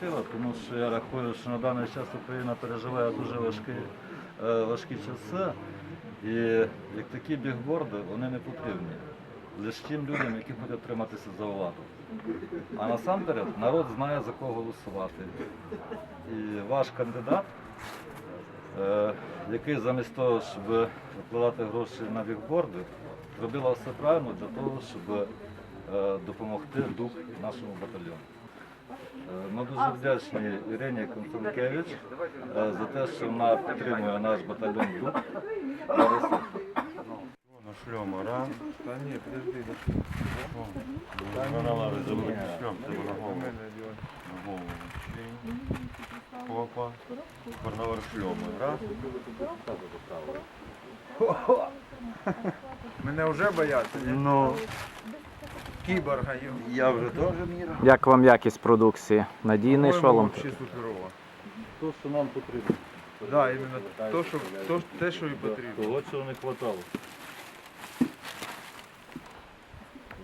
ініціатива, тому що я рахую, що на даний час Україна переживає дуже важкі, е, важкі часи. І як такі бігборди, вони не потрібні лише тим людям, які хочуть триматися за владу. А насамперед народ знає за кого голосувати. І ваш кандидат, е, який замість того, щоб вкладати гроші на бігборди, зробила все правильно для того, щоб е, допомогти дух нашому батальйону. Е, Ми дуже вдячні Ірині Констанкевич е, за те, що вона підтримує наш батальйон На шльому, раз. Та ні, подожди, Вона лавить за мене. Шльом, це на голову. На голову. Опа. Тепер на шльому. Раз. Мене вже бояться, ні? Ну, Кіборга я вже теж міра. Як вам якість продукції? Надійний шолом? Взагалі суперова. то, що нам потрібно. Да, іменно то, що, то, те, що і потрібно. Того, чого не вистачало.